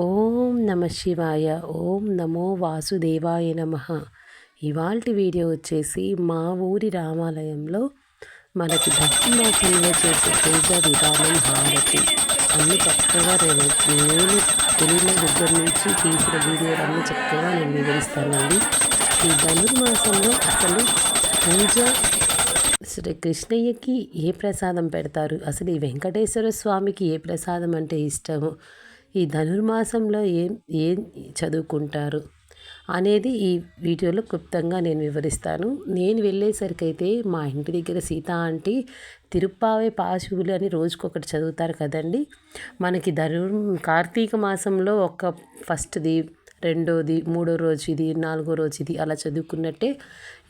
ఓం నమ శివాయ ఓం నమో వాసుదేవాయ నమ. ఇవాల్టి వీడియో వచ్చేసి మా ఊరి రామాలయంలో మనకి దక్షిణాసంలో చేసే పూజ విధానం హారతి. అన్ని చక్కగా నేను నేను తెలియన దగ్గర నుంచి తీసిన వీడియోలన్నీ చక్కగా నేను వివరిస్తానండి. ఈ ధనుర్మాసంలో అసలు పూజ శ్రీ కృష్ణయ్యకి ఏ ప్రసాదం పెడతారు? అసలు ఈ వెంకటేశ్వర స్వామికి ఏ ప్రసాదం అంటే ఇష్టము? ఈ ధనుర్మాసంలో ఏం ఏం చదువుకుంటారు అనేది ఈ వీడియోలో క్లుప్తంగా నేను వివరిస్తాను. నేను వెళ్ళేసరికి అయితే మా ఇంటి దగ్గర సీత ఆంటీ తిరుప్పావే పాశువులు అని రోజుకొకటి చదువుతారు కదండి. మనకి ధనుర్ కార్తీక మాసంలో ఒక ఫస్ట్ది రెండోది మూడో రోజు ఇది నాలుగో రోజు ఇది అలా చదువుకున్నట్టే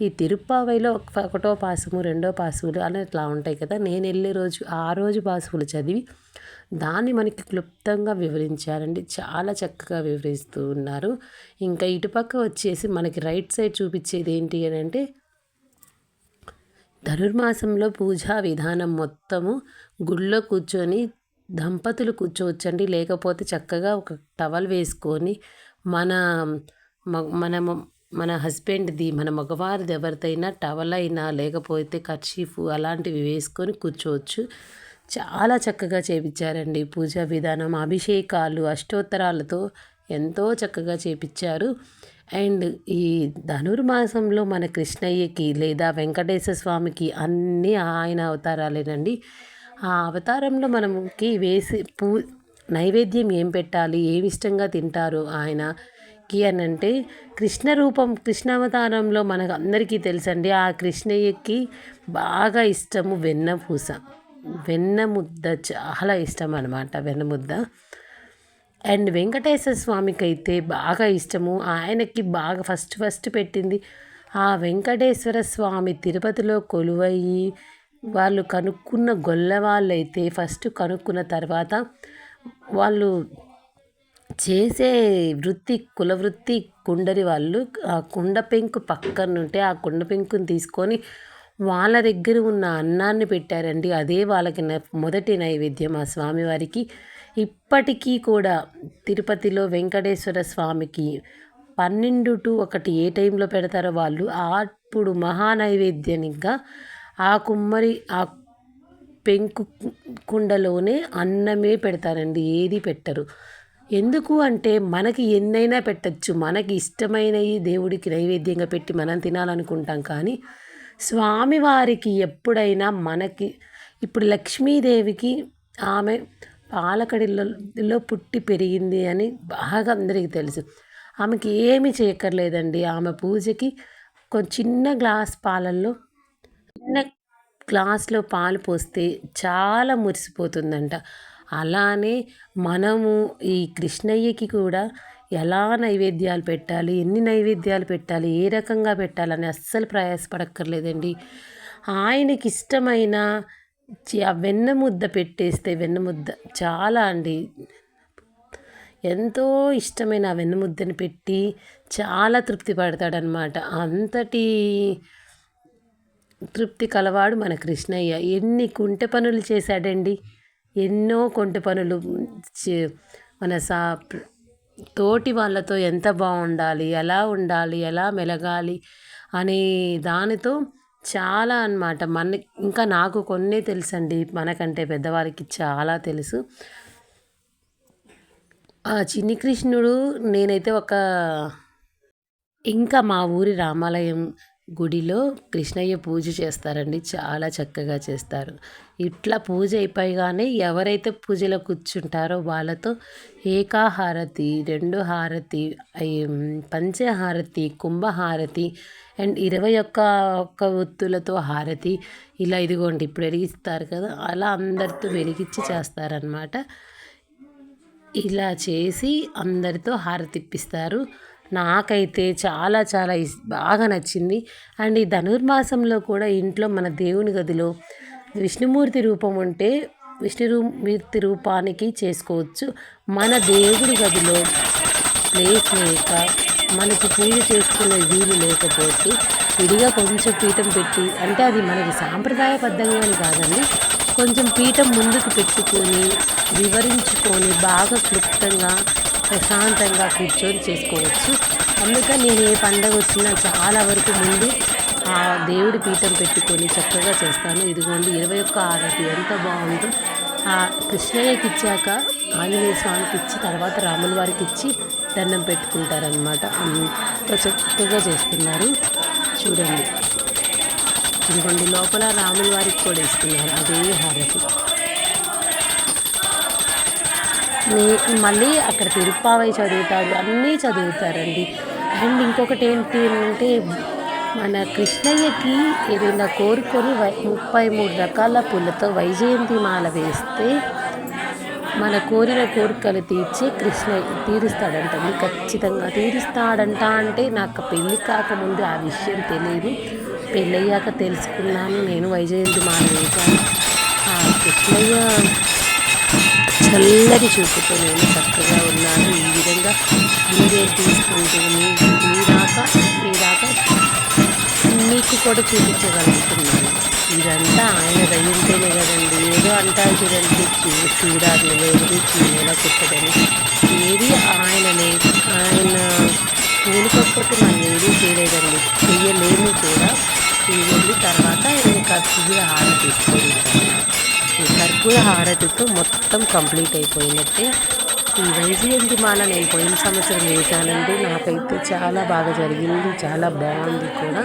ఈ తిరుప్పావైలో ఒకటో పాసము రెండో పాసువులు అని ఇట్లా ఉంటాయి కదా. నేను వెళ్ళే రోజు ఆ రోజు పాసువులు చదివి దాన్ని మనకి క్లుప్తంగా వివరించారండి. చాలా చక్కగా వివరిస్తూ ఉన్నారు. ఇంకా ఇటుపక్క వచ్చేసి మనకి రైట్ సైడ్ చూపించేది ఏంటి అని అంటే ధనుర్మాసంలో పూజా విధానం మొత్తము గుళ్ళో కూర్చొని దంపతులు కూర్చోవచ్చండి. లేకపోతే చక్కగా ఒక టవల్ వేసుకొని మన మన మన హస్బెండ్ది మన మగవారిది ఎవరిదైనా టవల్ అయినా లేకపోతే కర్చీఫ్ అలాంటివి వేసుకొని కూర్చోవచ్చు. చాలా చక్కగా చేపించారండి. పూజా విధానం అభిషేకాలు అష్టోత్తరాలతో ఎంతో చక్కగా చేపించారు. అండ్ ఈ ధనుర్మాసంలో మన కృష్ణయ్యకి లేదా వెంకటేశ్వర స్వామికి అన్నీ ఆయన అవతారాలేనండి. ఆ అవతారంలో మనకి వేసి పూ నైవేద్యం ఏం పెట్టాలి? ఏమి ఇష్టంగా తింటారు? ఆయనకి అని అంటే కృష్ణ రూపం కృష్ణావతారంలో మనకు అందరికీ తెలుసండి ఆ కృష్ణయ్యకి బాగా ఇష్టము వెన్నపూస వెన్న ముద్ద చాలా ఇష్టం అనమాట వెన్న ముద్ద. అండ్ వెంకటేశ్వర స్వామికి అయితే బాగా ఇష్టము. ఆయనకి బాగా ఫస్ట్ ఫస్ట్ పెట్టింది. ఆ వెంకటేశ్వర స్వామి తిరుపతిలో కొలువయ్యి వాళ్ళు కనుక్కున్న గొల్ల వాళ్ళైతే ఫస్ట్ కనుక్కున్న తర్వాత వాళ్ళు చేసే వృత్తి కుల వృత్తి కుండరి వాళ్ళు ఆ కుండ పెంకు పక్కన ఉంటే ఆ కుండ పెంకుని తీసుకొని వాళ్ళ దగ్గర ఉన్న అన్నాన్ని పెట్టారండి. అదే వాళ్ళకి మొదటి నైవేద్యం ఆ స్వామివారికి. ఇప్పటికీ కూడా తిరుపతిలో వెంకటేశ్వర స్వామికి పన్నెండు టు ఒకటి ఏ టైంలో పెడతారో వాళ్ళు అప్పుడు మహా నైవేద్యానిగా ఆ కుమ్మరి ఆ పెంకు కుండలోనే అన్నమే పెడతారండి ఏది పెట్టరు. ఎందుకు అంటే మనకి ఎన్నైనా పెట్టచ్చు మనకి ఇష్టమైనవి దేవుడికి నైవేద్యంగా పెట్టి మనం తినాలనుకుంటాం కానీ స్వామివారికి ఎప్పుడైనా మనకి ఇప్పుడు లక్ష్మీదేవికి ఆమె పాలకడిలో పుట్టి పెరిగింది అని బాగా అందరికీ తెలుసు. ఆమెకి ఏమి చేయక్కర్లేదండి. ఆమె పూజకి కొంచెం చిన్న గ్లాస్ పాలల్లో చిన్న గ్లాస్లో పాలు పోస్తే చాలా మురిసిపోతుందంట. అలానే మనము ఈ కృష్ణయ్యకి కూడా ఎలా నైవేద్యాలు పెట్టాలి ఎన్ని నైవేద్యాలు పెట్టాలి ఏ రకంగా పెట్టాలని అస్సలు ప్రయాసపడక్కర్లేదండి. ఆయనకి ఇష్టమైన వెన్న ముద్ద పెట్టేస్తే వెన్న ముద్ద చాలా అండి. ఎంతో ఇష్టమైన ఆ వెన్న ముద్దని పెట్టి చాలా తృప్తి పడతాడనమాట అంతటి తృప్తి కలవాడు మన కృష్ణయ్య. ఎన్ని కుంటె పనులు చేశాడండి. ఎన్నో కొంటె పనులు మన సా తోటి వాళ్ళతో ఎంత బాగుండాలి ఎలా ఉండాలి ఎలా మెలగాలి అనే దానితో చాలా అనమాట మన ఇంకా నాకు కొన్ని తెలుసండి. మనకంటే పెద్దవారికి చాలా తెలుసు. ఆ చిన్ని కృష్ణుడు నేనైతే ఒక ఇంకా మా ఊరి రామాలయం గుడిలో కృష్ణయ్య పూజ చేస్తారండి. చాలా చక్కగా చేస్తారు. ఇట్లా పూజ అయిపోయిగానే ఎవరైతే పూజలో కూర్చుంటారో వాళ్ళతో ఏకాహారతి రెండు హారతి పంచహారతి కుంభహారతి అండ్ ఇరవై ఒక్క ఒక్క ఒత్తులతో హారతి ఇలా ఇదిగోండి ఇప్పుడు వెలిగిస్తారు కదా. అలా అందరితో వెలిగించి చేస్తారనమాట ఇలా చేసి అందరితో హారతి ఇప్పిస్తారు నాకైతే చాలా చాలా బాగా నచ్చింది. అండ్ ఈ ధనుర్మాసంలో కూడా ఇంట్లో మన దేవుని గదిలో విష్ణుమూర్తి రూపం ఉంటే విష్ణుమూర్తి రూపానికి చేసుకోవచ్చు. మన దేవుడి గదిలో ప్లేస్ లేక మనకి పూజ చేసుకునే వీలు లేకపోతే విడిగా కొంచెం పీఠం పెట్టి అంటే అది మనకి సాంప్రదాయబద్ధంగా కాదండి కొంచెం పీఠం ముందుకు పెట్టుకొని వివరించుకొని బాగా క్లుప్తంగా ప్రశాంతంగా కూర్చొని చేసుకోవచ్చు. అందుకే నేను ఏ పండగ వచ్చినా చాలా వరకు ముందు ఆ దేవుడి పీఠం పెట్టుకొని చక్కగా చేస్తాను. ఇదిగోండి ఇరవై ఒక్క ఆరతి ఎంత బాగుందో. ఆ కృష్ణయ్యకి ఇచ్చాక ఆంజనేయ స్వామికి ఇచ్చి తర్వాత రాముల వారికి ఇచ్చి దండం పెట్టుకుంటారనమాట అంత చక్కగా చేస్తున్నారు. చూడండి. ఇదిగోండి లోపల రాముల వారికి కూడా ఇస్తున్నారు. అదే హారతి. మళ్ళీ అక్కడ తిరుప్పావై చదువుతాడు. అన్నీ చదువుతారండి. అండ్ ఇంకొకటి ఏంటి అంటే మన కృష్ణయ్యకి ఏదైనా కోరుకొని వై ముప్పై మూడు రకాల పూలతో వైజయంతి మాల వేస్తే మన కోరిన కోరికలు తీర్చి కృష్ణయ్య తీరుస్తాడంటండి ఖచ్చితంగా తీరుస్తాడంట అంటే నాకు పెళ్ళి కాకముందు ఆ విషయం తెలియదు. పెళ్ళయ్యాక తెలుసుకున్నాను నేను వైజయంతి మాల వేశాను. ఆ కృష్ణయ్య చల్లని చూపుతో నేను చక్కగా ఉన్నాను. ఈ విధంగా మీరే తీసుకుంటే మీ మీ దాకా మీకు కూడా చూపించగలుగుతున్నాను. ఇదంతా ఆయన దయ్యంతేనే కదండి. ఏదో అంటారు చూడండి. చూ- చూడాలి. లేదు చీనేల కుట్టదని. ఏది ఆయననే. ఆయన పూనుకోకపోతే మనం ఏదీ చేయలేదండి. చెయ్యలేము కూడా. ఇవ్వండి తర్వాత నేను కర్పూర హారతి ఇస్తున్నాను ఈ హారతితో మొత్తం కంప్లీట్ అయిపోయినట్టే. ఈ వైజయంతి మాల నేను పోయిన సంవత్సరం వేశానండి. నాకైతే చాలా బాగా జరిగింది చాలా బాగుంది కూడా.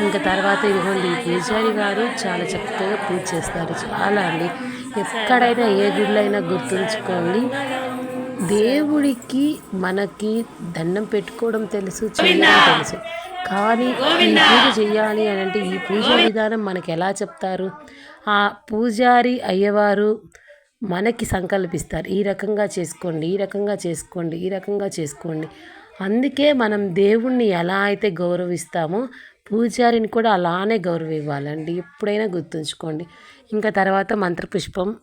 ఇంకా తర్వాత ఇదిగోండి ఈ పూజారి గారు చాలా చక్కగా పూజ చేస్తారు. చాలా అండి. ఎక్కడైనా ఏ గుళ్ళైనా గుర్తుంచుకోండి. దేవుడికి మనకి దండం పెట్టుకోవడం తెలుసు చేయడం తెలుసు. కానీ ఈ పూజ చేయాలి అని అంటే ఈ పూజ విధానం మనకి ఎలా చెప్తారు? ఆ పూజారి అయ్యవారు మనకి సంకల్పిస్తారు. ఈ రకంగా చేసుకోండి ఈ రకంగా చేసుకోండి ఈ రకంగా చేసుకోండి. అందుకే మనం దేవుణ్ణి ఎలా అయితే గౌరవిస్తామో పూజారిని కూడా అలానే గౌరవ ఇవ్వాలండి ఎప్పుడైనా గుర్తుంచుకోండి. ఇంకా తర్వాత మంత్రపుష్పం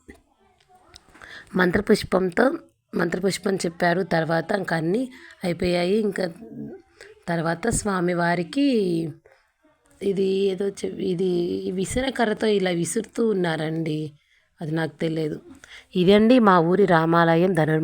మంత్రపుష్పంతో మంత్రపుష్పం చెప్పారు. తర్వాత ఇంకా అన్నీ అయిపోయాయి. ఇంకా తర్వాత స్వామివారికి ఇది ఏదో చె- ఇది విసనకర్రతో ఇలా విసురుతూ ఉన్నారండి. అది నాకు తెలియదు. ఇదండి మా ఊరి రామాలయం ధనుర్